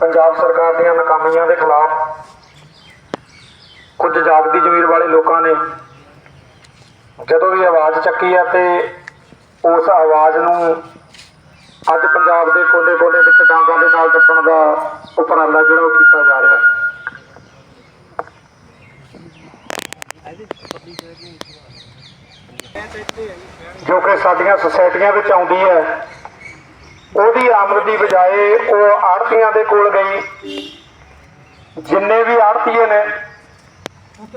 ਪੰਜਾਬ ਸਰਕਾਰ ਦੀਆਂ ਨਾਕਾਮੀਆਂ ਦੇ ਖਿਲਾਫ ਕੁਝ ਜਾਗਦੀ ਜ਼ਮੀਰ ਵਾਲੇ ਲੋਕਾਂ ਨੇ ਜਦੋਂ ਵੀ ਆਵਾਜ਼ ਚੱਕੀ ਹੈ ਤੇ ਉਸ ਆਵਾਜ਼ ਨੂੰ ਅੱਜ ਪੰਜਾਬ ਦੇ ਕੋਨੇ-ਕੋਨੇ ਵਿੱਚ ਡਾਂਗਾਂ ਦੇ ਨਾਲ ਦੱਬਣ ਦਾ ਉਪਰਾਲਾ ਜਿਹੜਾ ਉਹ ਕੀਤਾ ਜਾ ਰਿਹਾ ਜੋ ਕਿ ਸਾਡੀਆਂ ਸੁਸਾਇਟੀਆਂ ਵਿੱਚ ਆਉਂਦੀ ਹੈ ਉਹਦੀ ਆਮਦ ਦੀ ਬਜਾਏ ਉਹ ਆੜਤੀਆਂ ਦੇ ਕੋਲ ਗਈ। ਜਿੰਨੇ ਵੀ ਆੜਤੀਏ ਨੇ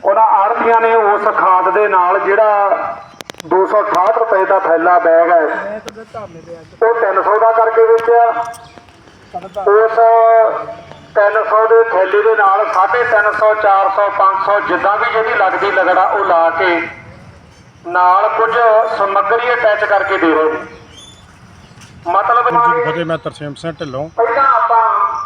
ਉਹਨਾਂ ਆੜਤੀਆਂ ਨੇ ਉਸ ਖਾਦ ਦੇ ਨਾਲ ਜਿਹੜਾ 268 ਰੁਪਏ ਦਾ ਥੈਲਾ ਬੈਗ ਹੈ, ਉਹ 300 ਦਾ ਕਰਕੇ ਵੇਚਿਆ। ਉਸ 300 ਦੇ ਥੈਲੇ ਦੇ ਨਾਲ 350 400 500 ਜਿੱਦਾਂ ਵੀ ਜਿਹੜੀ ਲੱਗਦੀ ਲਗੜਾ ਉਹ ਲਾ ਕੇ ਨਾਲ ਕੁਝ ਸਮੱਗਰੀ ਅਟੈਚ ਕਰਕੇ ਦੇ ਰਹੇ ਮਤਲਬ ਜੀ ਫਤਿਹ ਮੈਂ ਤਰਸੇਮ ਸਿੰਘ ਢਿੱਲੋਂ। ਪਹਿਲਾਂ ਆਪਾਂ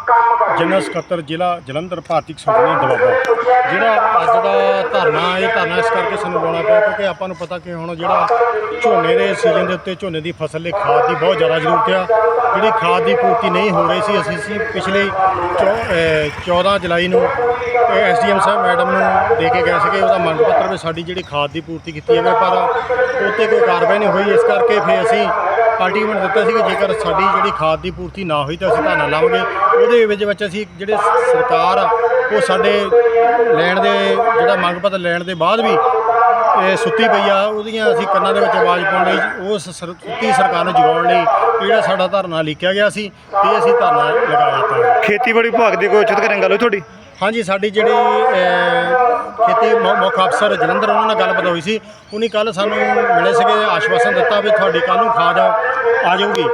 ਕੰਮ ਕਰੀਏ ਜਨਰਲ ਸਕੱਤਰ ਜ਼ਿਲ੍ਹਾ ਜਲੰਧਰ ਭਾਰਤੀ ਕਿਸਾਨ ਯੂਨੀਅਨ ਦਵਾਬਾ। ਜਿਹੜਾ ਅੱਜ ਦਾ ਧਰਨਾ ਇਹ ਧਰਨਾ ਇਸ ਕਰਕੇ ਸਾਨੂੰ ਲਾਉਣਾ ਪਿਆ ਕਿਉਂਕਿ ਆਪਾਂ ਨੂੰ ਪਤਾ ਕਿ ਹੁਣ ਜਿਹੜਾ ਝੋਨੇ ਦੇ ਸੀਜ਼ਨ ਦੇ ਉੱਤੇ ਝੋਨੇ ਦੀ ਫਸਲ ਲਈ ਖਾਦ ਦੀ ਬਹੁਤ ਜ਼ਿਆਦਾ ਜ਼ਰੂਰਤ ਆ। ਜਿਹੜੀ ਖਾਦ ਦੀ ਪੂਰਤੀ ਨਹੀਂ ਹੋ ਰਹੀ ਸੀ ਅਸੀਂ ਸੀ ਪਿਛਲੇ ਚੌ- ਅਹ 14 ਜੁਲਾਈ ਨੂੰ ਐਸਡੀਐਮ ਸਾਹਿਬ ਮੈਡਮ ਨੂੰ ਦੇ ਕੇ ਗਏ ਸੀਗੇ ਉਹਦਾ ਮੰਗ ਪੱਤਰ ਵੀ ਸਾਡੀ ਜਿਹੜੀ ਖਾਦ ਦੀ ਪੂਰਤੀ ਕੀਤੀ ਜਾਵੇ ਪਰ ਉੱਤੇ ਕੋਈ ਕਾਰਵਾਈ ਨਹੀਂ ਹੋਈ। ਇਸ ਕਰਕੇ ਫਿਰ ਅਸੀਂ ਅਲਟੀਮੇਟ ਦਿੱਤਾ ਸੀ ਕਿ ਜੇਕਰ ਸਾਡੀ ਜਿਹੜੀ ਖਾਦ ਦੀ ਪੂਰਤੀ ਨਾ ਹੋਈ ਤਾਂ ਅਸੀਂ ਧਰਨਾ ਲਾਵਾਂਗੇ। ਉਹਦੇ ਵਿੱਚ ਵਿੱਚ ਅਸੀਂ ਜਿਹੜੇ ਸਰਕਾਰ ਆ ਉਹ ਸਾਡੇ ਲੈਣ ਦੇ ਜਿਹੜਾ ਮੰਗ ਪੱਤਰ ਲੈਣ ਦੇ ਬਾਅਦ ਵੀ ਇਹ ਸੁੱਤੀ ਪਈ ਆ ਉਹਦੀਆਂ ਅਸੀਂ ਕੰਨਾਂ ਦੇ ਵਿੱਚ ਆਵਾਜ਼ ਪਾਉਣ ਲਈ ਉਸ ਸੁੱਤੀ ਸਰਕਾਰ ਨੂੰ ਜਗਾਉਣ ਲਈ ਜਿਹੜਾ ਸਾਡਾ ਧਰਨਾ ਲਿਖਿਆ ਗਿਆ ਸੀ ਤੇ ਅਸੀਂ ਧਰਨਾ ਲਗਾਇਆ ਤਾਂ ਖੇਤੀਬਾੜੀ ਵਿਭਾਗ ਦੇ ਕੋਈ ਉੱਚਿਤ ਕਰਨ ਗੱਲ ਹੋਈ ਤੁਹਾਡੀ? ਹਾਂਜੀ ਸਾਡੀ ਜਿਹੜੀ ਖੇਤੀ ਮੁੱਖ ਅਫਸਰ ਜਲੰਧਰ ਉਹਨਾਂ ਨਾਲ ਗੱਲਬਾਤ ਹੋਈ ਸੀ। ਉਹਨੇ ਕੱਲ ਸਾਨੂੰ ਮਿਲੇ ਸੀਗੇ ਆਸ਼ਵਾਸਨ ਦਿੱਤਾ ਵੀ ਤੁਹਾਡੀ ਕੱਲ ਨੂੰ ਖਾਦ ਆ ਜਾਊਗੀ।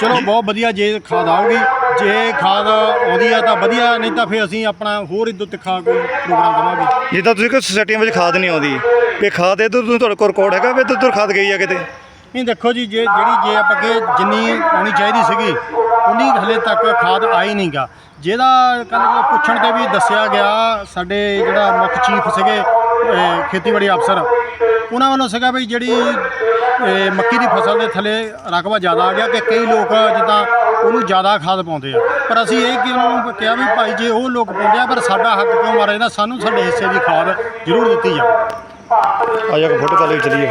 ਚਲੋ ਬਹੁਤ ਵਧੀਆ ਜੇ ਖਾਦ ਆਊਗੀ। ਜੇ ਖਾਦ ਆਉਂਦੀ ਆ ਤਾਂ ਵਧੀਆ ਨਹੀਂ ਤਾਂ ਫਿਰ ਅਸੀਂ ਆਪਣਾ ਹੋਰ ਇਦੋਂ ਤਿੱਖਾ ਕੋਈ ਪ੍ਰੋਗਰਾਮ ਦੇਵਾਂਗੇ। ਜਿੱਦਾਂ ਤੁਸੀਂ ਕਿ ਸੁਸਾਇਟੀਆਂ ਵਿੱਚ ਖਾਦ ਨਹੀਂ ਆਉਂਦੀ। ਵੀ ਖਾਦ ਇਧਰ ਤੋਂ ਤੁਹਾਡੇ ਕੋਲ ਰਿਕਾਰਡ ਹੈਗਾ ਵੀ ਇੱਧਰ ਖਾਦ ਗਈ ਆ ਕਿਤੇ? ਨਹੀਂ ਦੇਖੋ ਜੀ ਜੇ ਜਿਹੜੀ ਜੇ ਆਪਾਂ ਕਿ ਜਿੰਨੀ ਆਉਣੀ ਚਾਹੀਦੀ ਸੀਗੀ ਉਨੀ ਹਲੇ ਤੱਕ ਖਾਦ ਆਈ ਨਹੀਂਗਾ ਜਿਹਦਾ ਕਹਿੰਦੇ ਪੁੱਛਣ ਤੇ ਵੀ ਦੱਸਿਆ ਗਿਆ ਸਾਡੇ ਜਿਹੜਾ ਮੁੱਖ ਚੀਫ ਸੀਗੇ ਖੇਤੀਬਾੜੀ ਅਫਸਰ ਉਹਨਾਂ ਵੱਲੋਂ ਸੀਗਾ ਵੀ ਜਿਹੜੀ ਅਹ ਮੱਕੀ ਦੀ ਫਸਲ ਦੇ ਥੱਲੇ ਰਕਬਾ ਜ਼ਿਆਦਾ ਆ ਗਿਆ ਕਿ ਕਈ ਲੋਕ ਜਿੱਦਾਂ ਉਹਨੂੰ ਜ਼ਿਆਦਾ ਖਾਦ ਪਾਉਂਦੇ ਆ। ਪਰ ਅਸੀਂ ਇਹ ਕਿ ਉਹਨਾਂ ਨੂੰ ਕਿਹਾ ਵੀ ਭਾਈ ਜੇ ਉਹ ਲੋਕ ਪਾਉਂਦੇ ਆ, ਪਰ ਸਾਡਾ ਹੱਕ ਕਿਉਂ ਮਾਰਿਆ ਜਾਂਦਾ? ਸਾਨੂੰ ਸਾਡੇ ਹਿੱਸੇ ਦੀ ਖਾਦ ਜ਼ਰੂਰ ਦਿੱਤੀ ਜਾਵੇ। ਆ ਜਾ ਕੇ ਫੋਟੋ ਕਾਲ ਲਈ ਚਲੀਏ